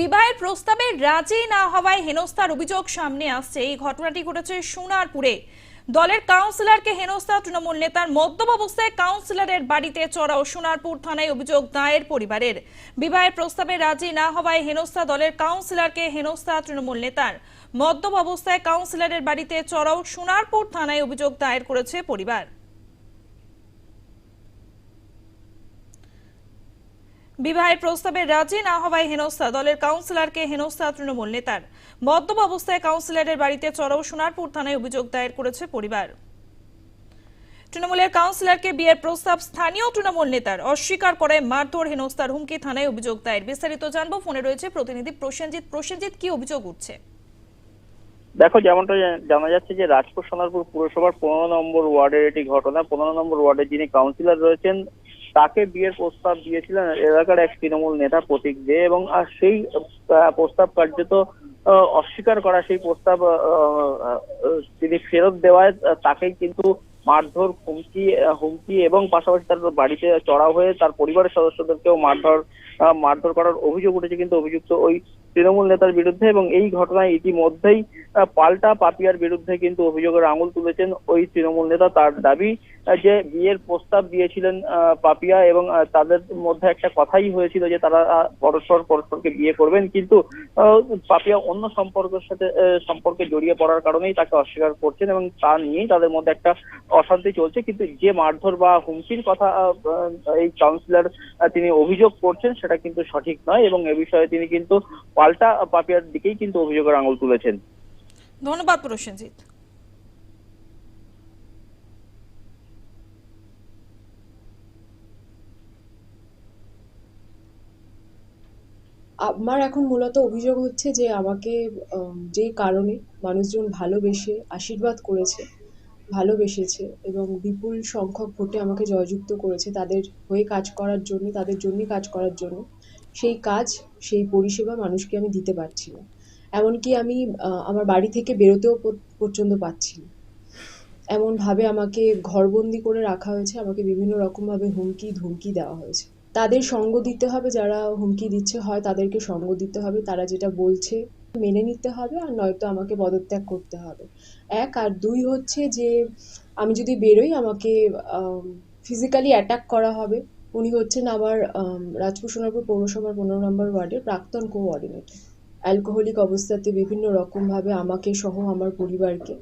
বিবাহের প্রস্তাবে রাজি না হওয়ায় হেনস্থার অভিযোগ সামনে আসছে। এই ঘটনাটি ঘটেছে সোনারপুরে। দলের কাউন্সিলরকে হেনস্থা তৃণমূল নেতার মদ্যপ অবস্থায় কাউন্সিলরের বাড়িতে চড়াও সোনারপুর থানায় অভিযোগ দায়ের পরিবারের। বিবাহের প্রস্তাবে রাজি না হওয়ায় হেনস্থা দলের কাউন্সিলরকে হেনস্থা তৃণমূল নেতার। মদ্যপ অবস্থায় কাউন্সিলরের বাড়িতে চড়াও সোনারপুর থানায় অভিযোগ দায়ের করেছে পরিবার। বিবাহের প্রস্তাবে রাজি না হওয়ায় হেনস্থা। দলের কাউন্সিলরকে হেনস্থা তৃণমূল নেতার। মদ্যপ অবস্থায় কাউন্সিলরের বাড়িতে চড়াও সোনারপুর থানায় অভিযোগ দায়ের করেছে পরিবার। তৃণমূলের কাউন্সিলরকে বিয়ের প্রস্তাব স্থানীয় তৃণমূল নেতার। অস্বীকার করে মারধর, হেনস্থার হুমকি থানায় অভিযোগ দায়ের। বিস্তারিত জানব, ফোনে রয়েছে প্রতিনিধি প্রসেনজিৎ। প্রসেনজিৎ, কি অভিযোগ উঠছে? দেখো, যেমনটা জানা যাচ্ছে যে রাজপুর সোনারপুর পুরসভার পনেরো নম্বর ওয়ার্ডের এটি ঘটনা। পনেরো নম্বর ওয়ার্ডের যিনি কাউন্সিলর রয়েছেন তাকে বিয়ের প্রস্তাব দিয়েছিলেন এলাকার এক তৃণমূল নেতা প্রতীক দে এবং সেই প্রস্তাব কার্যত অস্বীকার করা সেই প্রস্তাব তিনি ফেরত দেওয়ায় তাকেই কিন্তু মারধর, হুমকি হুমকি এবং পাশাপাশি তার বাড়িতে চড়াও হয়ে তার পরিবারের সদস্যদেরকেও মারধর মারধর করার অভিযোগ উঠেছে। কিন্তু অভিযুক্ত ওই তৃণমূল নেতার বিরুদ্ধে এবং এই ঘটনায় ইতিমধ্যেই পাল্টা পাপিয়ার বিরুদ্ধে কিন্তু অভিযোগের আঙুল তুলেছেন ওই তৃণমূল নেতা। তার দাবি যে বিয়ের প্রস্তাব দিয়েছিলেন পাপিয়া এবং তাদের মধ্যে একটা কথাই হয়েছিল যে তারা পরস্পর, পরস্পরকে বিয়ে করবেন। কিন্তু পাপিয়া অন্য সম্পর্কের সাথে সম্পর্কে জড়িয়ে পড়ার কারণেই তাকে অস্বীকার করছেন এবং তা নিয়েই তাদের মধ্যে একটা অশান্তি চলছে। কিন্তু যে মারধর বা হুমকির কথা এই কাউন্সিলর তিনি অভিযোগ করছেন, সেটা কিন্তু সঠিক নয় এবং এ বিষয়ে তিনি কিন্তু পাল্টা পাপিয়ার দিকেই কিন্তু অভিযোগের আঙুল তুলেছেন। ধন্যবাদ প্রসেনজিৎ আমার এখন মূলত অভিযোগ হচ্ছে যে আমাকে যে কারণে মানুষজন ভালোবেসে আশীর্বাদ করেছে ভালোবেসেছে এবং বিপুল সংখ্যক ভোটে আমাকে জয়যুক্ত করেছে তাদের হয়ে কাজ করার জন্য তাদের জন্যই কাজ করার জন্য। সেই কাজ, সেই পরিষেবা মানুষকে আমি দিতে পারছি না। এমনকি আমি আমার বাড়ি থেকে বেরোতেও পর্যন্ত পাচ্ছি না। এমনভাবে আমাকে ঘরবন্দি করে রাখা হয়েছে, আমাকে বিভিন্ন রকমভাবে হুমকি, ধুমকি দেওয়া হয়েছে। তাদের সঙ্গ দিতে হবে, যারা হুমকি দিচ্ছে, হয় তাদেরকে সঙ্গ দিতে হবে, তারা যেটা বলছে মেনে নিতে হবে, আর নয়তো আমাকে পদত্যাগ করতে হবে। এক আর দুই হচ্ছে যে, আমি যদি বেরোই, আমাকে ফিজিক্যালি অ্যাটাক করা হবে। উনি হচ্ছেন আমার রাজপুর সোনারপুর পৌরসভার পনেরো নম্বর ওয়ার্ডের প্রাক্তন কোঅর্ডিনেটর অ্যালকোহলিক অবস্থাতে বিভিন্ন রকমভাবে আমাকে সহ আমার পরিবারকে